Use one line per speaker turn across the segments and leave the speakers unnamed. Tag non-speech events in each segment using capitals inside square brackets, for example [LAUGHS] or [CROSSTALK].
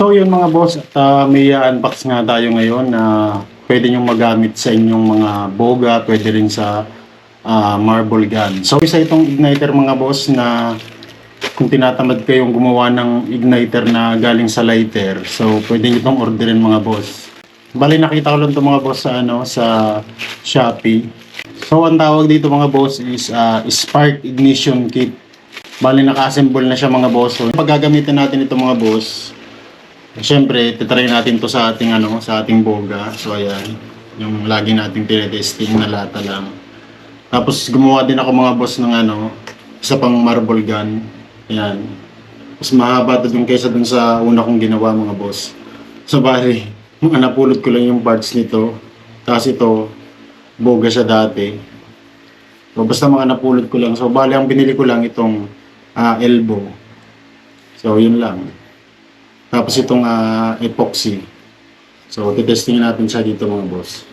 So yun mga boss, at ah, may unbox nga tayo ngayon na pwede nyong magamit sa inyong mga boga, pwede rin sa ah, marble gun. So isa itong igniter mga boss na kung tinatamad kayong gumawa ng igniter na galing sa lighter, so pwede nyo itong orderin mga boss. Bali nakita ko lang ito mga boss sa ano sa Shopee. So ang tawag dito mga boss is ah, Spark Ignition Kit. Bali naka-assemble na siya mga boss. So pag gagamitin natin ito mga boss, Siyempre, titry natin to sa ating ano, sa ating boga. So ayan, yung lagi nating tinetesting na lata lang. Tapos gumawa din ako mga boss ng ano, isa pang marble gun. Ayan. Mas mahaba to dun kaysa dun sa una kong ginawa mga boss. So bali, [LAUGHS] mga napulot ko lang yung parts nito. Tapos ito, boga siya dati. So basta mga napulot ko lang. So bali, ang binili ko lang itong ah, elbow. So yun lang. Tapos itong ah, epoxy. So, titestingin natin siya dito mga boss.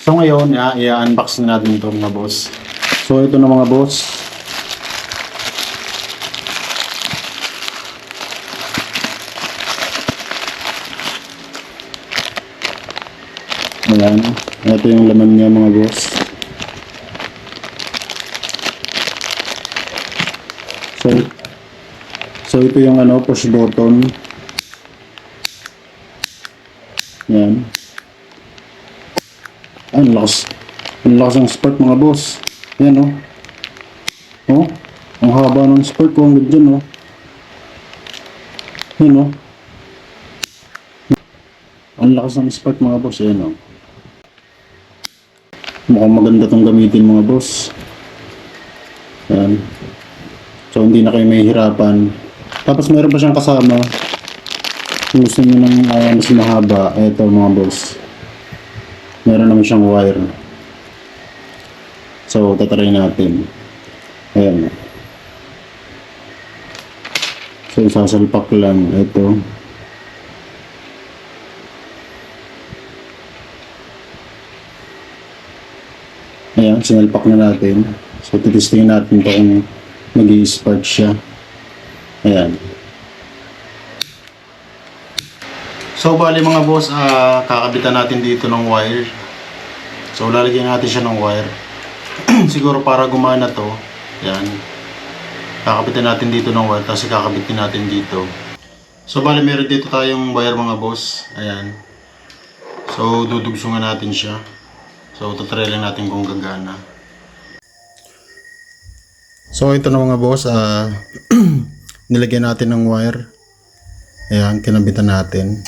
So ngayon, ah, i-unbox na natin ito mga boss. So ito na mga boss. Ayan. Ito yung laman niya mga boss. So, So ito yung ano, push button. Yan. Ang lakas. Ang lakas ng spark mga boss. Yan oh. Oh, ang haba ng spark ko hanggang dyan oh. Yan oh. Ang lakas ng spark mga boss. Yan oh. Mukhang maganda tong gamitin mga boss. Yan. So hindi na kayo mahihirapan. Tapos meron pa siyang kasama. Kung gusto nyo ng uh, mas mahaba, eto mga boss. Meron naman siyang wire. So, tatry natin. Ayan. So, sasalpak lang. Ito. Ayan, sinalpak na natin. So, titistingin natin ito kung mag spark siya. Ayan. So, bali mga boss, ah, kakabitan natin dito ng wire. So, lalagyan natin siya ng wire. [CLEARS THROAT] Siguro para gumana to. Ayan. Kakabitan natin dito ng wire, tapos kakabitin natin dito. So, bali meron dito tayong wire mga boss. Ayan. So, dudugsungan natin siya. So, lang natin kung gagana. So, ito na mga boss, ah, [CLEARS THROAT] nilagyan natin ng wire. Ayan, kinabitan natin.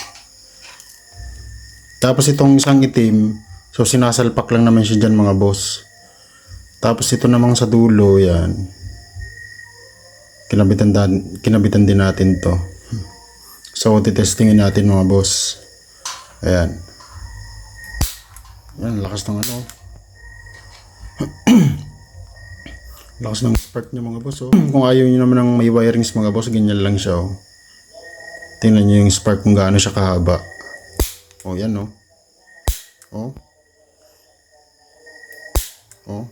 Tapos itong isang itim, so sinasalpak lang naman siya dyan mga boss. Tapos ito namang sa dulo, yan. Kinabitan, dan, kinabitan din natin to. So, titestingin natin mga boss. Ayan. Yan, lakas ng ano. [CLEARS THROAT] Lakas ng spark niya mga boss. Oh. [CLEARS THROAT] Kung ayaw niyo naman ng may wirings mga boss, ganyan lang siya. Oh. Tingnan niyo yung spark kung gaano siya kahaba. Oh, yan oh. Oh. Oh.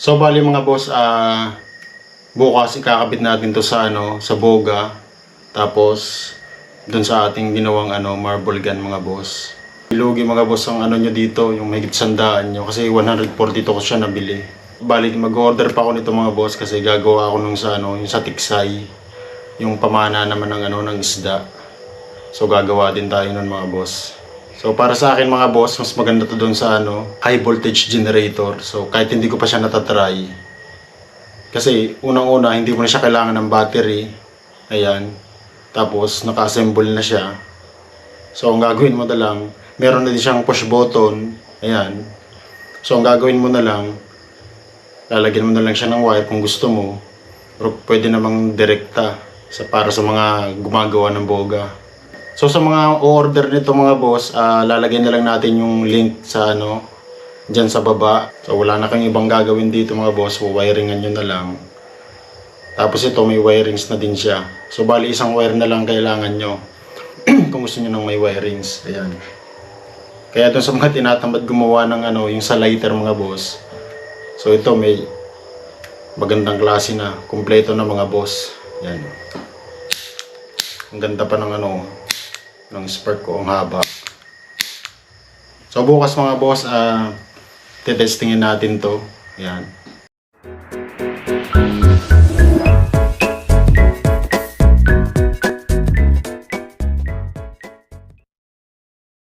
So bali mga boss, ah bukas ikakabit natin to sa ano, sa boga. Tapos dun sa ating ginawang ano, marble gun mga boss. Ilugi mga boss ang ano nyo dito, yung mahigit sandaan nyo kasi 142 ko siya nabili. Bali mag-order pa ako nito mga boss kasi gagawa ako nung sa ano, yung sa tiksay. Yung pamana naman ng ano ng isda. So gagawa din tayo nun mga boss. So para sa akin mga boss, mas maganda to doon sa ano, high voltage generator. So kahit hindi ko pa siya natatry. Kasi unang-una hindi mo na siya kailangan ng battery. Ayan. Tapos naka-assemble na siya. So ang gagawin mo na lang, meron na din siyang push button. Ayan. So ang gagawin mo na lang, lalagyan mo na lang siya ng wire kung gusto mo. Pero pwede namang direkta sa para sa mga gumagawa ng boga. So sa mga order nito mga boss, ah, lalagyan na lang natin yung link sa ano diyan sa baba. So wala na kang ibang gagawin dito mga boss, wiringan nyo na lang. Tapos ito may wirings na din siya. So bali isang wire na lang kailangan nyo [CLEARS THROAT] kung gusto nyo ng may wirings. Ayan. Kaya doon sa mga tinatamad gumawa ng ano, yung sa lighter mga boss. So ito may Magandang klase na. Kumpleto na mga boss. Yan. Ang ganda pa ng ano, ng spark ko. Ang haba. So bukas mga boss, ah, tetestingin natin to. Yan.